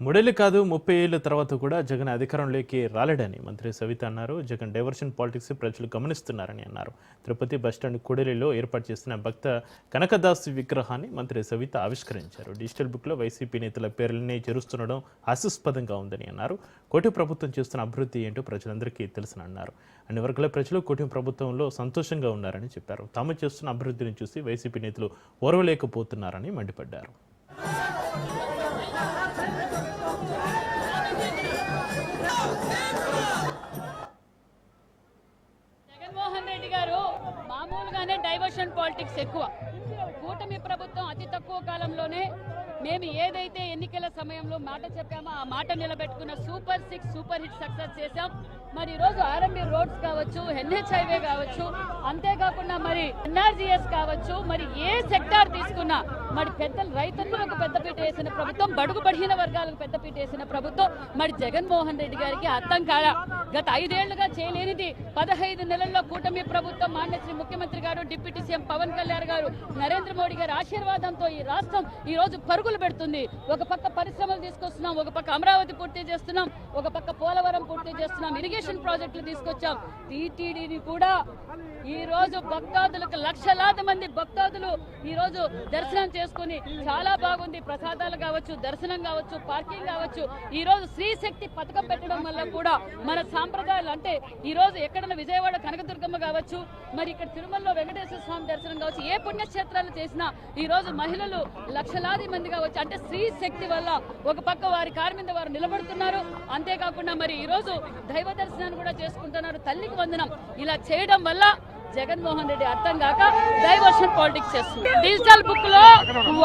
మూడేళ్ళు కాదు ముప్పై ఏళ్ళ తర్వాత కూడా జగన్ అధికారంలోకి రాలేడని మంత్రి సవిత అన్నారు. జగన్ డైవర్షన్ పాలిటిక్స్ ప్రజలు గమనిస్తున్నారని అన్నారు. తిరుపతి బస్టాండ్ కూడలిలో ఏర్పాటు చేసిన భక్త కనకదాస్ విగ్రహాన్ని మంత్రి సవిత ఆవిష్కరించారు. డిజిటల్ బుక్లో వైసీపీ నేతల పేర్లనే చేరుస్తుండడం హాస్యాస్పదంగా ఉందని అన్నారు. కోటి ప్రభుత్వం చేస్తున్న అభివృద్ధి ఏంటో ప్రజలందరికీ తెలుసని అన్నారు. అన్ని వర్గాల ప్రజలు కూటమి ప్రభుత్వంలో సంతోషంగా ఉన్నారని చెప్పారు. తాము చేస్తున్న అభివృద్ధిని చూసి వైసీపీ నేతలు ఓర్వలేకపోతున్నారని మండిపడ్డారు. డైవర్షన్ పాలిటిక్స్ ఎక్కువ. కూటమి ప్రభుత్వం అతి తక్కువ కాలంలోనే మేము ఏదైతే ఎన్నికల సమయంలో మాట చెప్పామో ఆ మాట నిలబెట్టుకున్న super six super hit success చేశాం. మరి ఈరోజు రోజు ఆర్ఎంబి రోడ్స్ కావచ్చు ఎన్హెచ్ హైవే కావచ్చు అంతేకాకుండా మరి ఎన్ఆర్జీఎస్ కావచ్చు మరి ఏ సెక్టార్ తీసుకున్నా మరి పెద్ద రైతులకు పెద్దపీట వేసిన ప్రభుత్వం బడుగు బడిహీన వర్గాలకు పెద్దపీట వేసిన ప్రభుత్వం మరి జగన్మోహన్ రెడ్డి గారికి అర్థం కాదా? గత ఐదేళ్ళుగా చేయలేనిది పదహైదు నెలల్లో కూటమి ప్రభుత్వం మాన్యశ్రీ ముఖ్యమంత్రి గారు డిప్యూటీ సీఎం పవన్ కళ్యాణ్ గారు నరేంద్ర మోడీ గారి ఆశీర్వాదంతో ఈ రాష్ట్రం ఈ రోజు పరుగులు పెడుతుంది. ఒక పక్క పరిశ్రమలు తీసుకొస్తున్నాం ఒక పక్క అమరావతి పూర్తి చేస్తున్నాం ఒక పక్క పోలవరం పూర్తి చేస్తున్నాం ఇరిగేషన్ ప్రాజెక్టులు తీసుకొచ్చాం. టీటీడీని కూడా ఈ రోజు భక్తాదులకు లక్షలాది మంది భక్తాదులు ఈ రోజు దర్శనం చేసుకుని చాలా బాగుంది. ప్రసాదాలు కావచ్చు దర్శనం కావచ్చు పార్కింగ్ కావచ్చు. ఈ రోజు స్త్రీ శక్తి పథకం పెట్టడం వల్ల కూడా మన సాంప్రదాయాలు అంటే ఈ రోజు ఎక్కడైనా విజయవాడ కనకదుర్గమ్మ కావచ్చు మరి ఇక్కడ తిరుమలలో వెంకటేశ్వర స్వామి దర్శనం కావచ్చు ఏ పుణ్యక్షేత్రాలు చేసినా ఈ రోజు మహిళలు లక్షలాది మంది కావచ్చు అంటే స్త్రీ శక్తి వల్ల ఒక పక్క వారి కారు మీద వారు నిలబడుతున్నారు. అంతేకాకుండా మరి ఈ రోజు దైవ దర్శనాన్ని కూడా చేసుకుంటున్నారు. తల్లికి వందనం. ఇలా చేయడం వల్ల జగన్మోహన్ రెడ్డి అర్థం కాక డైవర్షన్ పాలిటిక్స్ చేస్తున్నారు డిజిటల్ బుక్లో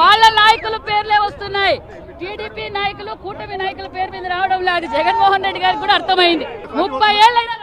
వాళ్ళ నాయకుల పేర్లే వస్తున్నాయి. టీడీపీ నాయకులు కూటమి నాయకుల పేరు మీద రావడం లేదు. జగన్మోహన్ రెడ్డి గారికి కూడా అర్థమైంది. ముప్పై ఏళ్ళైనా